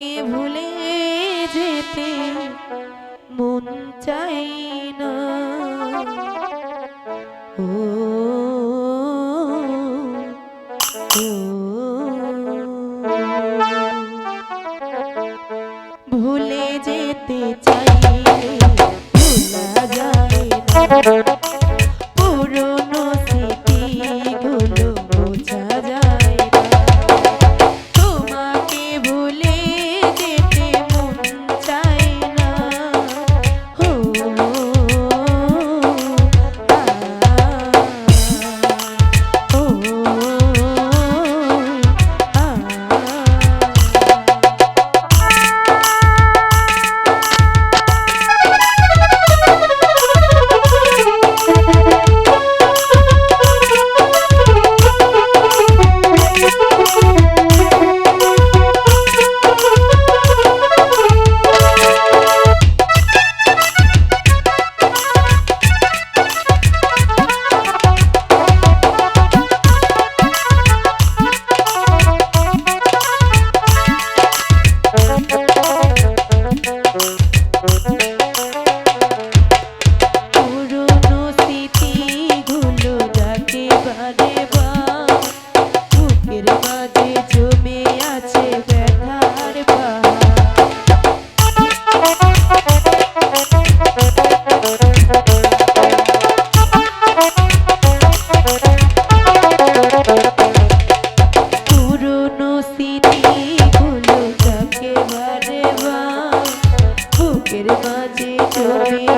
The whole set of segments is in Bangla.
ভুলে যেতে মন চাই না। ও ভুলে যেতে চাই ভুলা যায় পুরনো বুকের মাঝে তুমি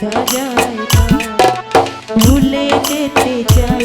বোঝা যায় না ভুলে যেতে চাই